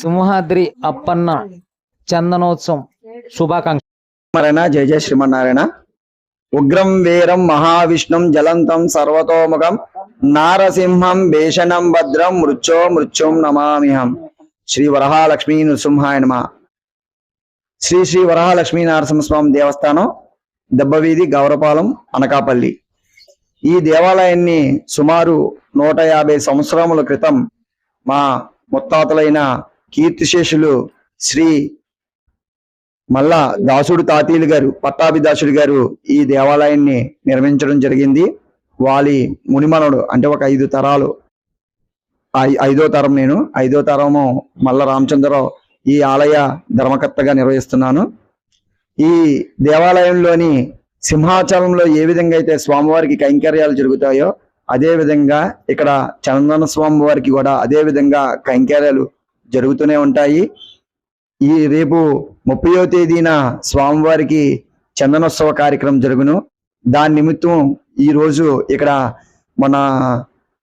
సింహాద్రి అప్పన్న చందనోత్సవం శుభాకాంక్ష. జయ జయ శ్రీమన్నారాయణ. ఉగ్రం వీరం మహావిష్ణుం జలంతం సర్వతోముఖం నారసింహం భీషణం భద్రం మృత్యో మృత్యుం నమామిహం శ్రీ వరహాలక్ష్మీ నృసింహాయ నమ. శ్రీ శ్రీ వరహాలక్ష్మీ నరసింహస్వామి దేవస్థానం దెబ్బవీధి గౌరపాలెం అనకాపల్లి. ఈ దేవాలయాన్ని సుమారు నూట యాభై సంవత్సరముల క్రితం మా ముత్తాతలైన కీర్తిశేషులు శ్రీ మల్ల దాసుడు తాతీలు గారు పట్టాభిదాసుడు గారు ఈ దేవాలయాన్ని నిర్మించడం జరిగింది. వాలి మునిమనుడు అంటే ఒక ఐదు తరాలు. ఐ- ఐదో తరం నేను. ఐదో తరము మల్ల రామచంద్రరావు ఈ ఆలయ ధర్మకర్తగా నిర్వహిస్తున్నాను. ఈ దేవాలయంలోని సింహాచలంలో ఏ విధంగా అయితే స్వామివారికి కైంకర్యాలు జరుగుతాయో అదేవిధంగా ఇక్కడ చందన స్వామి వారికి కూడా అదే విధంగా జరుగుతూనే ఉంటాయి. ఈ రేపు ముప్పయో తేదీన స్వామివారికి చందనోత్సవ కార్యక్రమం జరుగును. దాని నిమిత్తం ఈ రోజు ఇక్కడ మన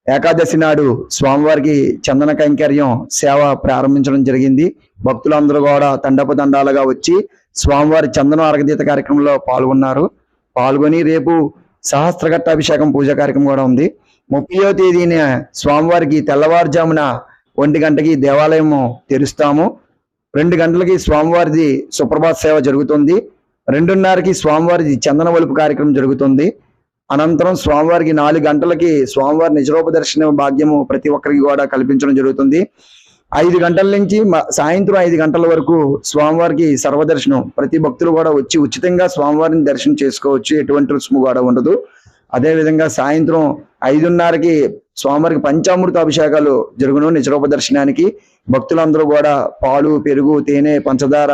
ఏకాదశి నాడు స్వామివారికి చందన కైంకర్యం సేవ ప్రారంభించడం జరిగింది. భక్తులందరూ కూడా తండపు తండాలుగా వచ్చి స్వామివారి చందన అరగదీత కార్యక్రమంలో పాల్గొన్నారు. పాల్గొని రేపు సహస్రఘట్ట అభిషేకం పూజ కార్యక్రమం కూడా ఉంది. ముప్పయో తేదీన స్వామివారికి తెల్లవారుజామున ఒంటి గంటకి దేవాలయము తెరుస్తాము. రెండు గంటలకి స్వామివారిది సుప్రభాత సేవ జరుగుతుంది. రెండున్నరకి స్వామివారిది చందన వలుపు కార్యక్రమం జరుగుతుంది. అనంతరం స్వామివారికి నాలుగు గంటలకి స్వామివారి నిజరూప దర్శన భాగ్యము ప్రతి ఒక్కరికి కూడా కల్పించడం జరుగుతుంది. ఐదు గంటల నుంచి సాయంత్రం ఐదు గంటల వరకు స్వామివారికి సర్వదర్శనం. ప్రతి భక్తులు కూడా వచ్చి ఉచితంగా స్వామివారిని దర్శనం చేసుకోవచ్చు. ఎటువంటి రుసుము కూడా ఉండదు. అదే విధంగా సాయంత్రం ఐదున్నరకి స్వామివారికి పంచామృత అభిషేకాలు జరుగును నిజరూప దర్శనానికి. భక్తులందరూ కూడా పాలు పెరుగు తేనె పంచదార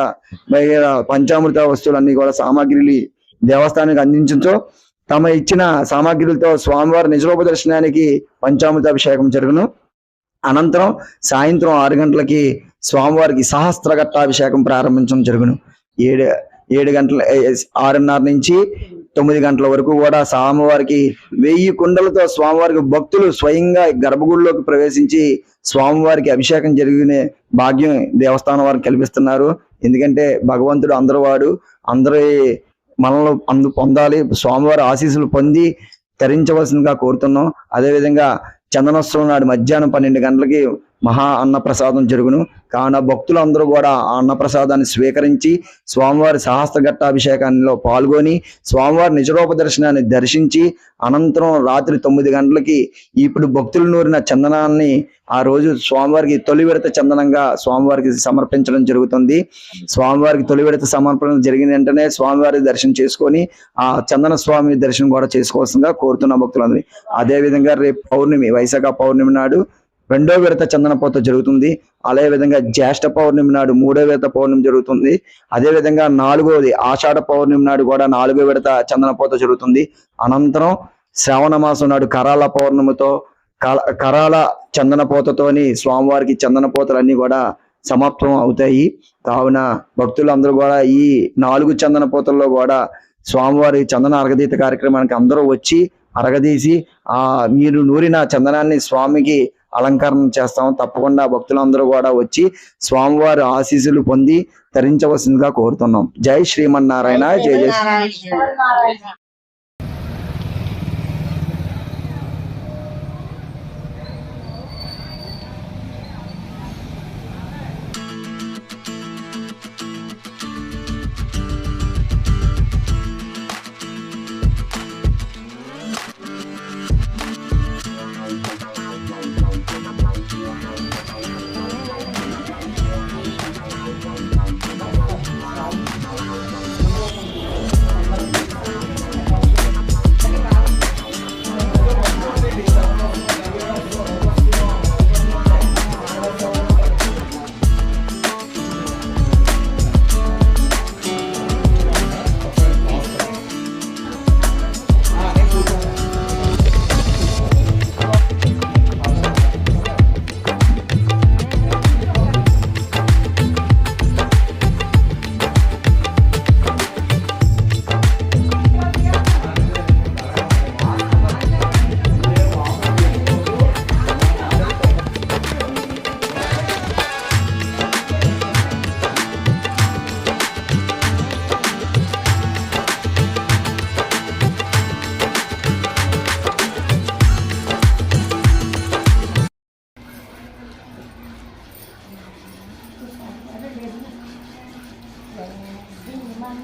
వగైరా పంచామృత వస్తువులన్నీ కూడా సామాగ్రిని దేవస్థానానికి అందించడంతో తమ ఇచ్చిన సామాగ్రిలతో స్వామివారి నిజరూప దర్శనానికి పంచామృత అభిషేకం జరుగును. అనంతరం సాయంత్రం ఆరు గంటలకి స్వామివారికి సహస్రఘట్టాభిషేకం ప్రారంభించడం జరుగును. ఏడు ఏడు గంటల ఆరున్నర నుంచి తొమ్మిది గంటల వరకు కూడా స్వామివారికి వెయ్యి కుండలతో స్వామివారికి భక్తులు స్వయంగా గర్భగుడిలోకి ప్రవేశించి స్వామివారికి అభిషేకం జరిగిన భాగ్యం దేవస్థానం వారికి కల్పిస్తున్నారు. ఎందుకంటే భగవంతుడు అందరు వాడు అందరి మనల్ని అందు పొందాలి స్వామివారి ఆశీస్సులు పొంది తరించవలసిందిగా కోరుతున్నాం. అదేవిధంగా చందనోత్సవం నాడు మధ్యాహ్నం పన్నెండు గంటలకి మహా అన్నప్రసాదం జరుగును. కావున భక్తులందరూ కూడా ఆ అన్నప్రసాదాన్ని స్వీకరించి స్వామివారి సహస్రఘట్టాభిషేకంలో పాల్గొని స్వామివారి నిజరూప దర్శనాన్ని దర్శించి అనంతరం రాత్రి తొమ్మిది గంటలకి ఇప్పుడు భక్తులు నూరిన చందనాన్ని ఆ రోజు స్వామివారికి తొలి విడత చందనంగా స్వామివారికి సమర్పించడం జరుగుతుంది. స్వామివారికి తొలి విడత సమర్పణ జరిగిన వెంటనే స్వామివారి దర్శనం చేసుకొని ఆ చందన స్వామి దర్శనం కూడా చేసుకోవాల్సిందిగా కోరుతున్న భక్తులందరి అదే విధంగా రేపు పౌర్ణమి వైశాఖ పౌర్ణమి నాడు రెండో విడత చందనపోత జరుగుతుంది. అదే విధంగా జ్యేష్ఠ పౌర్ణమి నాడు మూడో విడత పౌర్ణమి జరుగుతుంది. అదే విధంగా నాలుగోది ఆషాఢ పౌర్ణమి నాడు కూడా నాలుగో విడత చందనపోత జరుగుతుంది. అనంతరం శ్రావణ మాసం నాడు కరాల పౌర్ణమితో కల- కరాల చందనపోతతోని స్వామివారికి చందనపోతలన్నీ కూడా సమాప్తం అవుతాయి. కావున భక్తులందరూ కూడా ఈ నాలుగు చందనపోతల్లో కూడా స్వామివారి చందన అరగదీత కార్యక్రమానికి అందరూ వచ్చి అరగదీసి ఆ మీరు నూరిన చందనాన్ని స్వామికి అలంకరణ చేస్తాం తప్పకుండా భక్తులందరూ కూడా వచ్చి స్వామివారి ఆశీస్సులు పొంది తరించవలసిందిగా కోరుతున్నాం. జై శ్రీమన్నారాయణ. జై జై.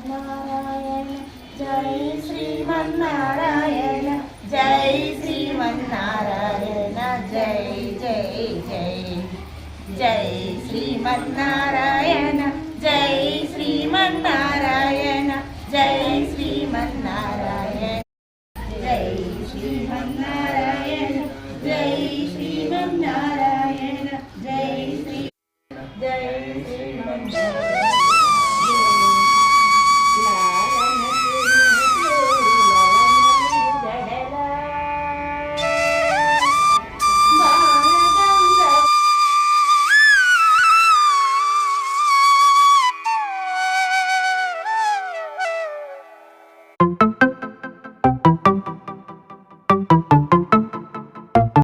శ్రీమన్నారాయణ జై శ్రీమన్నారాయణ జై శ్రీమన్నారాయణ జై జై జై జై శ్రీమన్నారాయణ